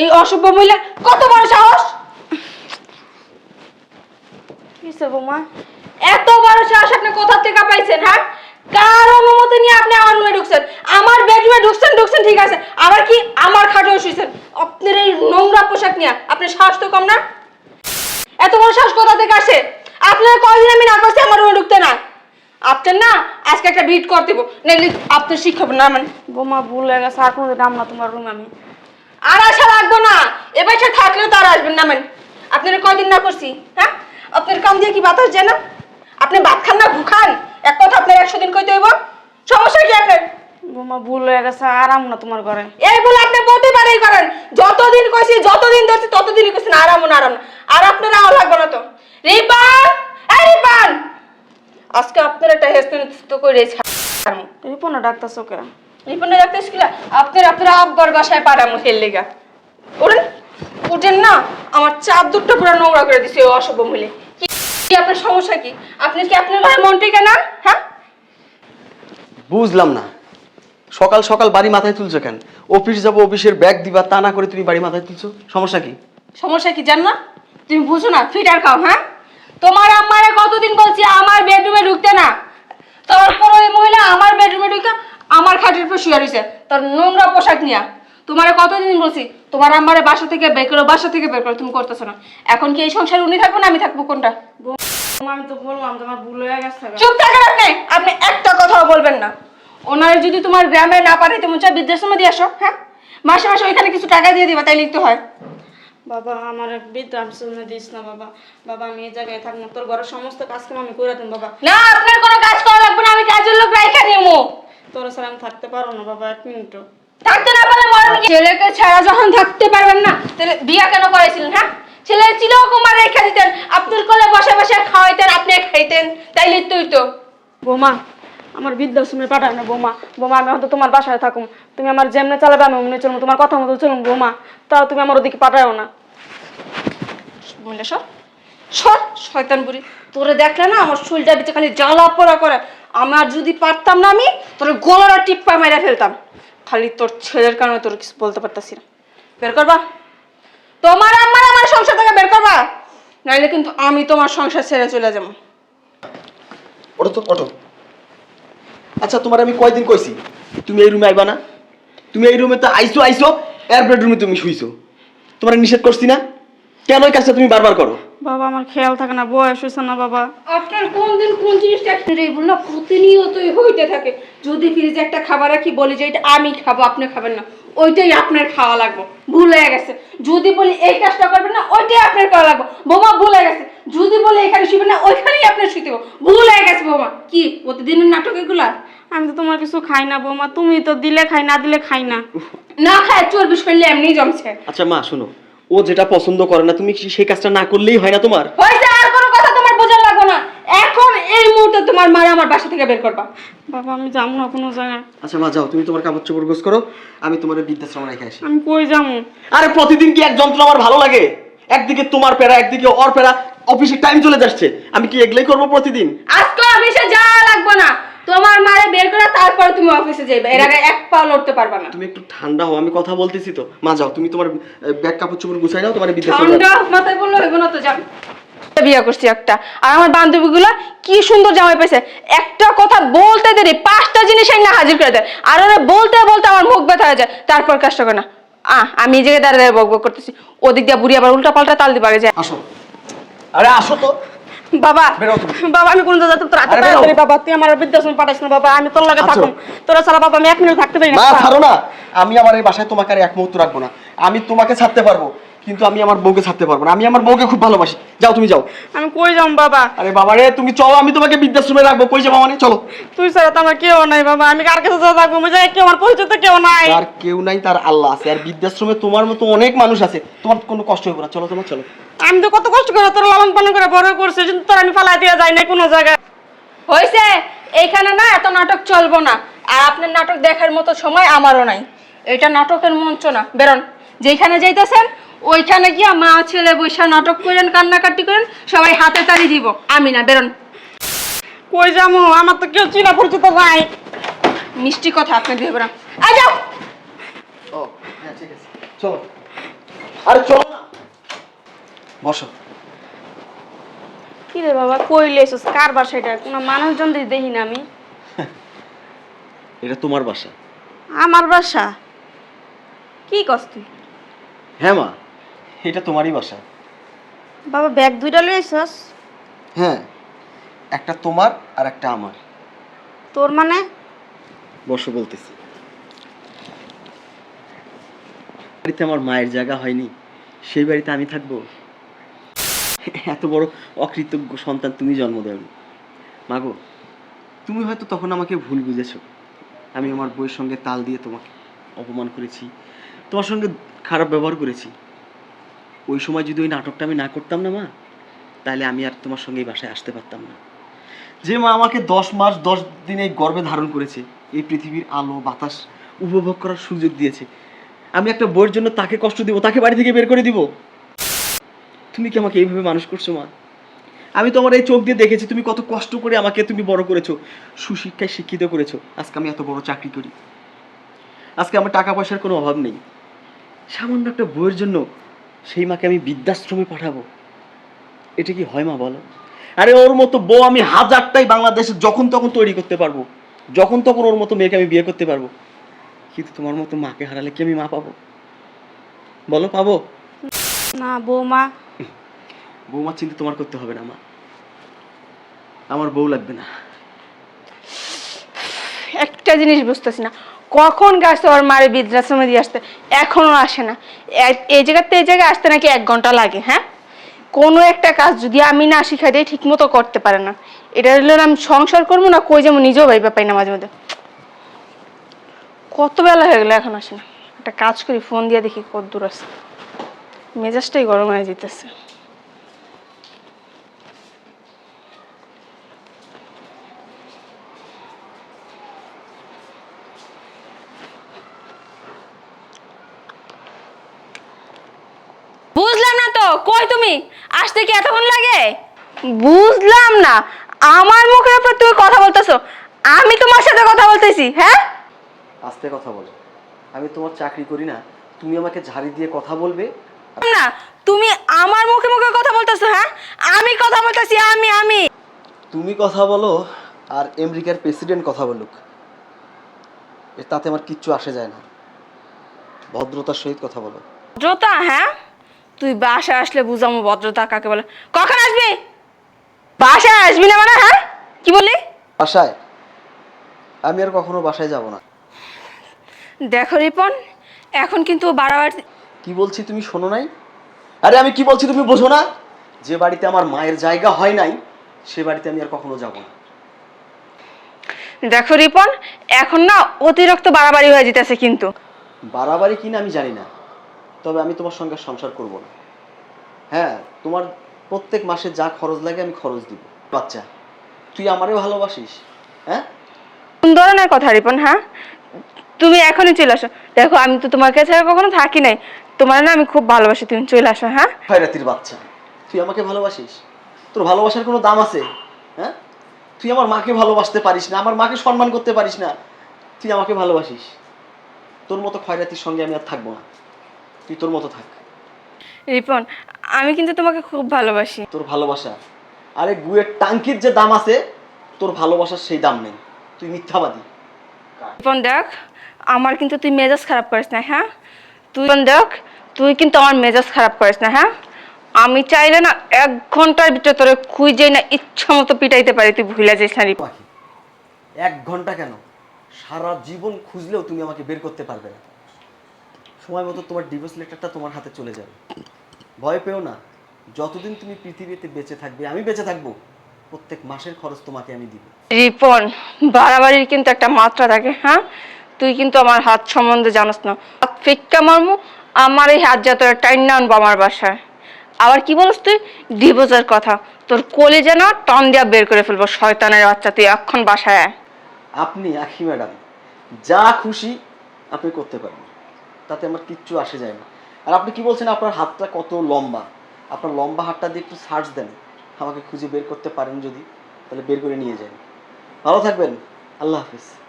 এই অসভ্য মহিলা, কত বড় সাহস? কিসে বৌমা? এত বড় সাহস আপনি কোথা থেকে পাইছেন হ্যাঁ? কার অনুমতি নিয়ে আপনি আমার রুমে ঢুকছেন? আমার বেডরুমে ঢুকছেন ঢুকছেন, ঠিক আছে। আবার কি আমার খাটে শুয়েছেন আপনার এই নোংরা পোশাক নিয়ে, আপনার সাহস তো কম না? এত বড় সাহস কোথা থেকে আসে? আপনার কয়দিন আমি না করছি আমার রুমে ঢুকতে না? আপনার না, আজকে একটা ভিট করতে দেবো। নাইলে আপনার শিক্ষা না মানে। বৌমা, ভুল হয়ে গেছে, আর কোনো নাম না তোমার রুম আমি। আর আশা রাখব না। এবার সে থাকলেও তো আর আসবেন না মানে আপনার কয়দিন না করছি হ্যাঁ? আপনার কাম দিয়ে কি বাতাস যায় না? আপনি ভাত খান না ভুখান এক কথা আপনার একশো দিন কইতে হইব। সমস্যা কি আপনার? বৌমা ভুল হয়ে গেছে আরাম না তোমার ঘরে। এই বলে আপনি প্রতিবারই করেন। যতদিন কইছি যতদিন ধরছি ততদিনই কইছেন আরাম না আরাম না। আর আপনার আও লাগবে না তো। রিপান! এই রিপান! আজকে আপনার একটা হেস্ত করে রিপনা ডাক্তার চোখে রিপনে রাখতে শিখলা আপনার আপনার আব্বার বাসায় পাড়ামু খেল লেগা। ওরেন উঠেন না আমার চাদরটা পুরো নোংরা করে দিছে ওই অসভ্য মহিলা। কি কি আপনার সমস্যা কি? আপনি কি আপনার ঘরে মন টিকে না? হ্যাঁ? বুঝলাম না। সকাল সকাল বাড়ি মাথায় তুলছো কেন? অফিস যাব অফিসের ব্যাগ দিবা তা না করে তুমি বাড়ি মাথায় তুলছো? সমস্যা কি? সমস্যা কি জান? না তুমি বুঝো না ফিটার খাও হ্যাঁ? তোমার আম্মারে কতদিন বলছি আমার বেডরুমে ঢুকতে না? তারপর ওই মহিলা আমার বেডরুমে ঢুকে আমার খাটের উপর শুয়ে রয়েছে। তার নোংরা পোশাক নিয়া। তোমারে কতদিন বলছি তোমার আম্মারে বাসা থেকে বের করো বাসা থেকে বের করো তুমি করতেছো না। এখন কি এই সংসারে উনি থাকব না আমি থাকব কোনটা? আমি তো বললাম তোমার ভুল হয়ে গেছে চুপ থাকেন আপনি আপনি একটা কথাও বলবেন না। ওনারে যদি তোমার গ্রামে না পারে তুমি চাই বৃদ্ধাশ্রমে দিয়ে আসো হ্যাঁ? মাসে মাসে ওইখানে কিছু টাকা দিয়ে দিবা তাই লিখতে হয়। বাবা আমার বৃদ্ধাশ্রমে দিস না বাবা। বাবা আমি এই জায়গায় থাকব তোর ঘরের সমস্ত কাজ আমি করে দিন বাবা। না আপনার কোনো কাজ করা লাগবে না আমি কাজের লোক রাইখা নিমু তোর ছাড়া আমি থাকতে পারব না বাবা এক মিনিটও। থাকতে না পারলে ছেলেকে ছাড়া যখন থাকতে পারবেন না তাহলে বিয়া কেন করেছিলেন হ্যাঁ? ছেলে ছিল কুমার রেখা দিতেন আপনার কোলে বসে বসে খাওয়াইতেন আপনি খাইতেন তাই তো বৌমা আমার বৃদ্ধাশ্রমে পাঠায় না বৌমা। বৌমা আমি হয়তো তোমার বাসায় থাকুম। তুমি আমার যেমনে চালাবে আমি অমনি চলবো। তোমার কথা মতো চলুন বৌমা। তাও তুমি আমার ওদিকে পাঠায়ও না। বললে সর সর শয়তান বুড়ি তোরে দেখলে না আমার শরীরটা ভিতরে খালি জ্বালা পোড়া করে। আমার যদি পারতাম না আমি, তোর গলাটা টিপ্পা মেরে ফেলতাম। খালি তোর ছেলের কারণে তোর কিছু বলতে পারতাছি না। বের করবা? তোমার আমার আমার সংসার থেকে বের করবা? নাইলে কিন্তু আমি তোমার সংসার ছেড়ে চলে যাব। ওটো তো ওটো আচ্ছা তোমার আমি কয়দিন কইছি? তুমি এই রুমে আইবা না? তুমি এই রুমে তো আইসো আইসো এর বেডরুমে তুমি শুইছো। তোমার নিষেধ করছি না? কেন এই কাজটা তুমি বারবার করো? বাবা আমার খেয়াল থাকে না বয়স হয়েছে না বাবা। আপনার কোন দিন কোন জিনিসটা রেগুল না প্রতিনিয়তই হইতে থাকে। যদি ফ্রিজে একটা খাবার রাখি বলি যে এটা আমি খাব আপনি খাবেন না। ওইটাই আপনার খাওয়া লাগবে ভুল হয়ে গেছে। যদি বলি এই কাজটা করবেন না ওইটাই আপনার করা লাগবে। বোমা ভুল হয়ে গেছে। যদি বলি এখানে শুবেন না ওইখানেই আপনার শুতে হবে। ভুল হয়ে গেছে বোমা। কি প্রতিদিনের নাটক এগুলা? আমি তো তোমার কিছু খাই না বৌমা তুমি তো দিলে খাই না দিলে খাই না। না খায় চর্বি শরীরে এমনি জমছে। আচ্ছা মা শোনো। ও যেটা পছন্দ করে না তুমি সেই কাজটা না করলেই হয় না তোমার? হয়েছে আর কোনো কথা তোমার বোঝা লাগবে না। এখন এই মুহূর্তে তোমার মারা আমার বাসা থেকে বের করবা। বাবা আমি যাব না কোনো জায়গায়। আচ্ছা মা যাও তুমি তোমার কাপড় চোপড় গোছ করো আমি তোমার বিদ্যাশ্রম রেখে আসি। আমি কই যাব? আরে প্রতিদিন কি এক যন্ত্র আমার ভালো লাগে? একদিকে তোমার প্যারা একদিকে ওর প্যারা অফিসে টাইম চলে যাচ্ছে। আমি কি এগুলাই করব প্রতিদিন? আজকে অফিসে যাওয়া লাগবে না। তোমার মারে বের করে তারপরে তুমি অফিসে যাবে এর আগে এক পা লড়তে পারবে না। তুমি একটু ঠান্ডা হও আমি কথা বলতেছি তো। মা যাও তুমি তোমার ব্যাগ কাপড় চোপড় গুছাই নাও তোমার বৃদ্ধাশ্রম ঠান্ডা মাথায় বলল হইব না তো যান বিয়ে করছি একটা। আর আমার বান্ধবীগুলো কি সুন্দর জামাই পাইছে। একটা কথা বলতে দেরি পাঁচটা জিনিস না হাজির করে দেয়। আর ওরা বলতে বলতে আমার মুখ ব্যথা হয়ে যায়। তারপর কাজটা করে না। আহ আমি এই জায়গায় দাঁড়িয়ে দাঁড়িয়ে বক বক করতেছি। ওদিক দিয়ে বুড়ি আবার উল্টা পাল্টা তাল দিবার যায়। আসো। আরে আসো তো। বাবা বাবা আমি কোন জায়গায় তোর বেরো। তাড়াতাড়ি বাবা তুই আমার বৃদ্ধাশ্রমে পাঠাইস না বাবা আমি তোর লাগে আচ্ছা। থাকুম। তোরা ছাড়া বাবা আমি এক মিনিট থাকতে পারি না ছাড়ো না। আমি আমার এই বাসায় তোমাকে আর এক মুহূর্ত রাখব না। আমি তোমাকে ছাড়তে পারব। কিন্তু আমি আমার বউকে ছাড়তে পারব না। আমি আমার বউকে খুব ভালোবাসি। যাও তুমি যাও। আমি কই যাম বাবা? আরে বাবা রে তুমি চলো আমি তোমাকে বৃদ্ধাশ্রমে রাখব। কই যাব মানে? চলো। তুই ছাড়া তো আমার কেউ নাই বাবা। আমি কার কাছে যাব থাকব? যাই কেউ আমার পরিচিত কেউ নাই। আর কেউ নাই তার আল্লাহ আছে। আর বৃদ্ধাশ্রমে তোমার মতো অনেক মানুষ আছে। তোমার কোনো কষ্ট হবে না। চলো তোমার চলো। আমি তো কত কষ্ট করে তোর লালন পালন করে বড় করছি কিন্তু তোর আমি ফালাই দিয়ে যাই না কোনো জায়গায়। হয়েছে এইখানে না এত নাটক চলবো না। আর আপনার নাটক দেখার মতো সময় আমারও নাই। এটা নাটকের মঞ্চ না। বেরোন যেখানে যাইতেছেন ওইখানে গিয়া মা ছেলে বৈশা নাটক করেন কান্নাকাটি করেন সবাই হাতে তালি দিব। আমি না বেরোন। কই যাব আমার তো কেউ চিনা পরিচিত নাই। মিষ্টি কথা আপনি দিয়ে বেরোন। আ যাও! ও হ্যাঁ ঠিক আছে। চলো। আরে চলো না। বসো। কি রে বাবা কইলে এসোস কার বাসা এটা? কোনো মানুষজন দিয়ে দেখি না আমি। এটা তোমার বাসা। আমার বাসা? কি কস তুই? হ্যাঁ মা। এটা তোমারই বাসা। বাবা ব্যাগ দুইটা লই এসোস হ্যাঁ একটা তোমার আর একটা আমার। তোর মানে? বসো বলতেছি। বাড়িতে আমার মায়ের জায়গা হয়নি সেই বাড়িতে আমি থাকব। এত বড় অকৃতজ্ঞ সন্তান তুমি জন্ম দেওনি। মাগো তুমি হয়তো তখন আমাকে ভুল বুঝেছ। আমি আমার বইয়ের সঙ্গে তাল দিয়ে তোমাকে অপমান করেছি তোমার সঙ্গে খারাপ ব্যবহার করেছি। ওই সময় যদি ওই নাটকটা আমি না করতাম না মা, তাহলে আমি আর তোমার সঙ্গে এই বাসায় আসতে পারতাম না। যে মা আমাকে দশ মাস, দশ দিন এই গর্ভে ধারণ করেছে, এই পৃথিবীর আলো, বাতাস উপভোগ করার সুযোগ দিয়েছে। আমি একটা বইয়ের জন্য তাকে কষ্ট দিব, তাকে বাড়ি থেকে বের করে দিব। তুমি কি আমাকে এইভাবে মানুষ করছ মা? আমি তোমার এই চোখ দিয়ে দেখেছি, তুমি কত কষ্ট করে আমাকে তুমি বড় করেছ, সুশিক্ষায় শিক্ষিত করেছ। আজকে আমি এত বড় চাকরি করি। আজকে আমার টাকা পয়সার কোনো অভাব নেই। সামান্য একটা বইয়ের জন্য সেই মাকে আমি বৃদ্ধাশ্রমে পাঠাবো। এটা কি হয় মা বলো? আরে ওর মতো বউ আমি হাজারটাই বাংলাদেশে যখন তখন তৈরি করতে পারব। যখন তখন ওর মতো মেয়েকে আমি বিয়ে করতে পারব। কিন্তু তোমার মতো মাকে হারালে কি আমি মা পাবো? বলো পাবো? না বৌমা। বৌমা চিন্তা তোমার করতে হবে না মা। আমার বউ লাগবে না। একটা জিনিস বুঝতেছি না। কখন গাছ ওর মারে বৃদ্ধাশ্রমে দিয়ে আসতে? এখনও আসে না। এই জায়গার জায়গাতে এই জায়গায় আসতে নাকি এক ঘণ্টা লাগে হ্যাঁ? কোনো একটা কাজ যদি আমি না শিখাই দিই ঠিক মতো করতে পারে না। এটা হলো আমি সংসার করব না, কই যেমন নিজেও ভাইবা পাই না মাঝে মধ্যে। কত বেলা হয়ে গেলো, এখন আসে না। একটা কাজ করি, ফোন দিয়ে দেখি কত দূর আছে। মেজাজটাই গরম হয়ে যেতেছে বুঝলাম না তো কই তুমি আসতে কি এতক্ষণ লাগে? বুঝলাম না আমার মুখের উপর তুমি কথা বলতেছো আমি তোমার সাথে কথা বলতেছি হ্যাঁ? আস্তে কথা বলো আমি তোমার চাকরি করি না তুমি আমাকে ঝাড়ি দিয়ে কথা বলবে? না তুমি আমার মুখে মুখে কথা বলতেছো হ্যাঁ? আমি কথা বলতেছি আমি আমি। তুমি কথা বলো আর আমেরিকার প্রেসিডেন্ট কথা বলুক। এ তাতে আমার কিচ্ছু আসে যায় না। ভদ্রতার সহিত কথা বলো। ভদ্রতা হ্যাঁ? তুই বাসায় আসলে বুঝামো ভদ্রতা কাকে বলে। কখন আসবি? বাসায় আসবি না মানে হ্যাঁ? কি বললি? বাসায়? আমি আর কখনো বাসায় যাব না। দেখো রিপন এখন কিন্তু বাড়াবাড়ি কি বলছি তুমি শোনো নাই? আরে আমি কি বলছি তুমি বোঝো না? যে বাড়িতে আমার মায়ের জায়গা হয় নাই সে বাড়িতে আমি আর কখনো যাব না। দেখো রিপন এখন না অতিরিক্ত বাড়াবাড়ি হয়ে যেতেছে কিন্তু। বাড়াবাড়ি কিনা আমি জানি না। তবে আমি তোমার সঙ্গে সংসার করব না। হ্যাঁ তোমার প্রত্যেক মাসে যা খরচ লাগে আমি খরচ দিব। বাচ্চা তুই আমারে ভালোবাসিস হ্যাঁ? কোন ধরনের কথা রিপন হ্যাঁ? তুমি এখনই চলে আসো। দেখো আমি তো তোমার কাছে কখনো থাকি নাই। তোমার না আমি খুব ভালোবাসি তুমি চলে আসো হ্যাঁ? খয়রাতির বাচ্চা তুই আমাকে ভালোবাসিস? তোর ভালোবাসার কোনো দাম আছে হ্যাঁ? তুই আমার মাকে ভালোবাসতে পারিস না আমার মাকে সম্মান করতে পারিস না। তুই আমাকে ভালোবাসিস। তোর মতো খয়রাতির সঙ্গে আমি আর থাকব না। তুই তোর মতো থাক। রিপন আমি কিন্তু তোমাকে খুব ভালোবাসি। তোর ভালোবাসা। আরে গুয়ের টাঙ্কির যে দাম আছে তোর ভালোবাসার সেই দাম নেই। তুই মিথ্যাবাদী। রিপন দেখ আমার কিন্তু তুই মেজাজ খারাপ করিস না হ্যাঁ? তুই দেখ তুই কিন্তু আমার মেজাজ খারাপ করিস না হ্যাঁ? আমি চাইলে না এক ঘণ্টার ভিতরে তোরে খুঁজে না ইচ্ছা মতো পিটাইতে পারি তুই ভুলে যাইস না রিপন। এক ঘণ্টা কেন? সারা জীবন খুঁজলেও তুমি আমাকে বের করতে পারবে না। সময় মতো তোমার ডিভোর্স লেটারটা তোমার হাতে চলে যাবে। ভয় পেও না। যতদিন তুমি পৃথিবীতে বেঁচে থাকবে আমি বেঁচে থাকব। প্রত্যেক মাসের খরচ তোমাকে আমি দিব। রিপন বাড়াবাড়ির কিন্তু একটা মাত্রা থাকে হ্যাঁ? তুই কিন্তু আমার হাত সম্বন্ধে জানোস না। ফিক্কা মারমু আমার এই হাত যা তোর টাইন না আনব আমার বাসায়। আবার কি বলস তুই? ডিভোর্সের কথা। তোর কোলে যেন টন দিয়া বের করে ফেলব শয়তানের বাচ্চা তুই এখন বাসায় আপনি আখি ম্যাডাম যা খুশি আপনি করতে পারেন। তাতে আমার কিচ্ছু আসে যায় না। আর আপনি কি বলছেন, আপনার হাতটা কত লম্বা? আপনার লম্বা হাতটা দিয়ে একটু সার্চ দেন। আমাকে খুঁজে বের করতে পারেন যদি, তাহলে বের করে নিয়ে যান ভালো থাকবেন। আল্লাহ হাফিজ।